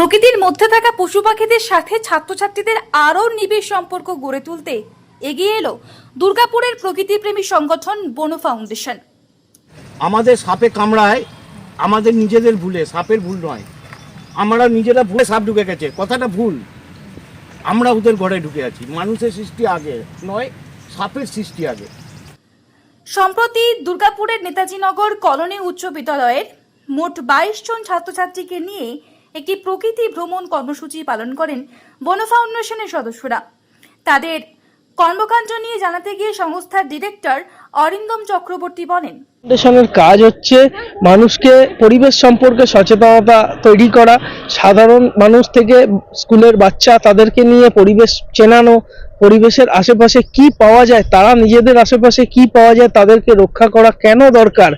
প্রকৃতির মধ্যে থাকা পশু পাখিদের সাথে ছাত্রছাত্রীদের আরও নিবিড় সম্পর্ক গড়ে তুলতে এগিয়ে এলো দুর্গাপুরের প্রকৃতিপ্রেমী সংগঠন বন ফাউন্ডেশন। আমাদের সাপে কামড়ায় আমাদের নিজেদের ভুলে সাপের ভুল নয়। আমরা নিজেরা ভুলে সাপ ঢুকে গেছে কথাটা ভুল। আমরা ওদের ঘরে ঢুকে আছি মানুষের সৃষ্টি আগে নয় সাপের সৃষ্টি আগে। সম্প্রতি দুর্গাপুরের নেতাজিনগর কলোনি উচ্চ বিদ্যালয়ের মোট বাইশ জন ছাত্রছাত্রীকে নিয়ে একটি প্রকৃতি ভ্রমণ কর্মসূচি পালন করেন বন ফাউন্ডেশনের সদস্যরা। তাদের কর্মকাণ্ড নিয়ে জানাতে গিয়ে সংস্থার ডিরেক্টর অরিন্দম চক্রবর্তী বলেন, ফাউন্ডেশনের কাজ হচ্ছে মানুষকে পরিবেশ সম্পর্কে সচেতনতা তৈরি করা, সাধারণ মানুষ থেকে স্কুলের বাচ্চা তাদেরকে নিয়ে পরিবেশ চেনানো, পরিবেশের আশেপাশে কি পাওয়া যায়, তারা নিজেদের আশেপাশে কি পাওয়া যায় তাদেরকে রক্ষা করা কেন দরকার,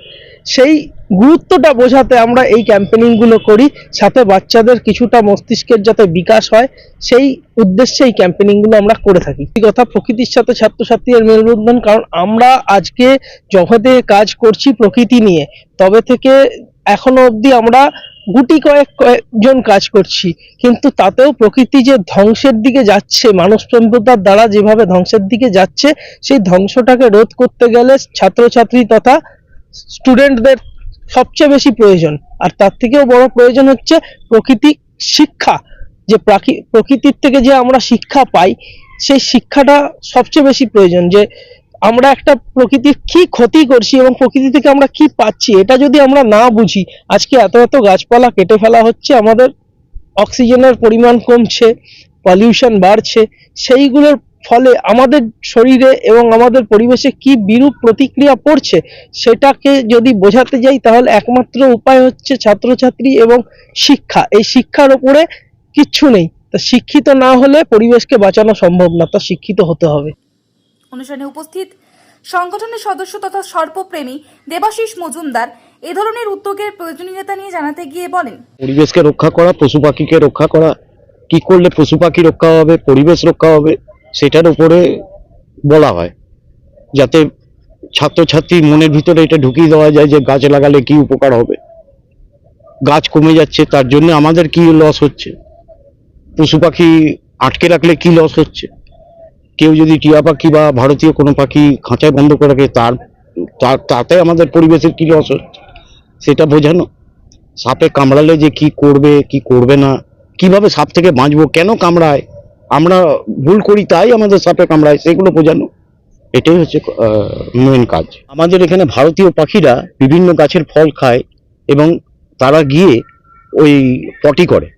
সেই গুরুত্বটা বোঝাতে আমরা এই ক্যাম্পেনিংগুলো করি, সাথে বাচ্চাদের কিছুটা মস্তিষ্কের যাতে বিকাশ হয়, সেই উদ্দেশ্যে এই ক্যাম্পেনিংগুলো আমরা করে থাকি। এই কথা প্রকৃতির সাথে ছাত্রছাত্রীদের মেলবন্ধন কারণ আমরা আজকে জগতে কাজ করছি প্রকৃতি নিয়ে, তবে থেকে এখনও অবধি আমরা গুটি কয়েক কয়েকজন কাজ করছি, কিন্তু তাতেও প্রকৃতি যে ধ্বংসের দিকে যাচ্ছে মানব সভ্যতার দ্বারা যেভাবে ধ্বংসের দিকে যাচ্ছে, সেই ধ্বংসটাকে রোধ করতে গেলে ছাত্রছাত্রী তথা স্টুডেন্টদের সবচেয়ে বেশি প্রয়োজন। আর তার থেকেও বড় প্রয়োজন হচ্ছে প্রকৃতি শিক্ষা। যে প্রাকৃ- প্রকৃতির থেকে যে আমরা শিক্ষা পাই, সেই শিক্ষাটা সবচেয়ে বেশি প্রয়োজন। যে আমরা একটা প্রকৃতির কি ক্ষতি করছি এবং প্রকৃতি থেকে আমরা কি পাচ্ছি, এটা যদি আমরা না বুঝি, আজকে এত এত গাছপালা কেটে ফেলা হচ্ছে, আমাদের অক্সিজেনের পরিমাণ কমছে পলিউশন বাড়ছে, সেইগুলোর ফলে আমাদের শরীরে এবং আমাদের পরিবেশে কি বিরূপ প্রতিক্রিয়া পড়ছে সেটাকে যদি বোঝাতে যাই তাহলে একমাত্র উপায় হচ্ছে ছাত্রছাত্রী এবং শিক্ষা। এই শিক্ষার উপরে কিচ্ছু নেই। তা শিক্ষিত না হলে পরিবেশকে বাঁচানো সম্ভব না তা শিক্ষিত হতে হবে। অনুষ্ঠানে উপস্থিত সংগঠনের সদস্য তথা সর্পপ্রেমী দেবাশিস মজুমদার এ ধরনের উদ্যোগের প্রয়োজনীয়তা নিয়ে জানাতে গিয়ে বলেন পরিবেশকে রক্ষা করা পশু পাখিকে রক্ষা করা কি করলে পশু পাখি রক্ষা হবে পরিবেশ রক্ষা হবে সেটার উপরে বলা হয়, যাতে ছাত্রছাত্রী মনের ভিতরে এটা ঢুকিয়ে দেওয়া যায় যে গাছ লাগালে কি উপকার হবে। গাছ কমে যাচ্ছে, তার জন্য আমাদের কি লস হচ্ছে? পশু পাখি আটকে রাখলে কি লস হচ্ছে? কেউ যদি টিয়া পাখি বা ভারতীয় কোনো পাখি খাঁচায় বন্ধ করে রাখে, তার তাতে আমাদের পরিবেশের কি লস হচ্ছে? সেটা বোঝানো। সাপে কামড়ালে যে কি করবে কি করবে না? কীভাবে সাপ থেকে বাঁচবো? কেন কামড়ায়? আমরা ভুল করি তাই আমাদের সাপে কামড়ায়, সেগুলো বোঝানো। এটাই হচ্ছে মেন কাজ। আমাদের এখানে ভারতীয় পাখিরা বিভিন্ন গাছের ফল খায় এবং তারা গিয়ে ওই পটি করে।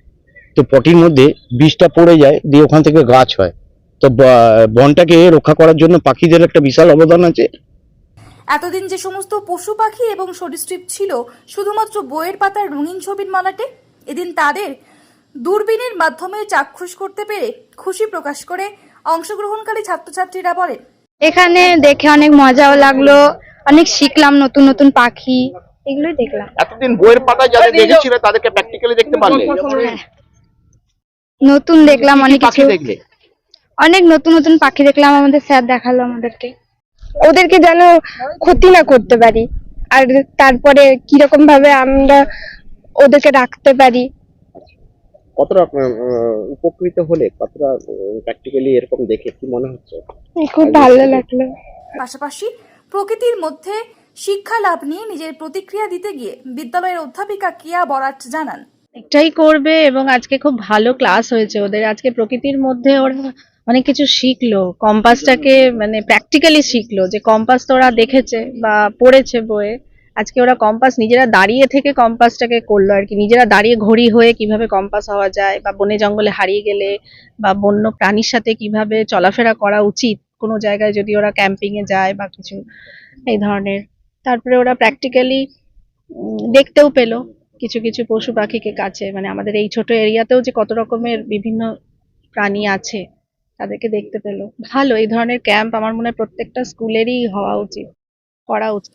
তো পটির মধ্যে বীজটা পড়ে যায়, দিয়ে ওখান থেকে গাছ হয়। তো বনটাকে রক্ষা করার জন্য পাখিদের একটা বিশাল অবদান আছে। এতদিন যে সমস্ত পশু পাখি এবং সরীসৃপ ছিল, শুধুমাত্র বইয়ের পাতার রঙিন ছবির মালাটে, এদিন তাদের দূরবীনের মাধ্যমে চাক্ষুষ করতে পেরে খুশি প্রকাশ করে অংশগ্রহণকারী ছাত্রছাত্রীরা বলেন এখানে দেখে অনেক মজাও লাগল অনেক শিখলাম নতুন নতুন পাখি এগুলোই দেখলাম। এতদিন বইয়ের পাতা যাদের দেখেছিলে তাদেরকে প্র্যাকটিক্যালি দেখতে পারলে? হ্যাঁ। নতুন দেখলাম অনেক পাখি কিছু দেখলে? অনেক নতুন নতুন পাখি দেখলাম আমাদের স্যার দেখাল আমাদেরকে। ওদেরকে যেন ক্ষতি না করতে পারি আর তারপরে কীরকম ভাবে আমরা ওদেরকে রাখতে পারি। কতটা উপকৃত হলে কতটা প্র্যাকটিক্যালি এরকম দেখে কি মনে হচ্ছে? খুব ভালো লাগল। পাশাপাশি প্রকৃতির মধ্যে শিক্ষা লাভ নিয়ে নিজের প্রতিক্রিয়া দিতে গিয়ে বিদ্যালয়ের অধ্যাপিকা কিয়া বরাট জানান। এটাই করবে এবং আজকে খুব ভালো ক্লাস হয়েছে ওদের। আজকে প্রকৃতির মধ্যে ওরা অনেক কিছু শিখলো। কম্পাসটাকে মানে প্র্যাকটিক্যালি শিখলো যে কম্পাস তো ওরা দেখেছে বা পড়েছে বইয়ে। আজকে ওরা কম্পাস নিজেরা দাঁড়িয়ে থেকে কম্পাসটাকে করল আর কি। নিজেরা দাঁড়িয়ে ঘড়ি হয়ে কীভাবে কম্পাস হওয়া যায় বা বনে জঙ্গলে হারিয়ে গেলে বা বন্য প্রাণীর সাথে কীভাবে চলাফেরা করা উচিত, কোনো জায়গায় যদি ওরা ক্যাম্পিং এ যায় বা কিছু, এই ধরনের। তারপরে ওরা প্র্যাকটিক্যালি দেখতেও পেল কিছু কিছু পশু পাখিকে কাছে। মানে আমাদের এই ছোট এরিয়াতেও যে কত রকমের বিভিন্ন প্রাণী আছে, তাদেরকে দেখতে পেল। ভালো, এই ধরনের ক্যাম্প আমার মনে হয় প্রত্যেকটা স্কুলেরই হওয়া উচিত, করা উচিত।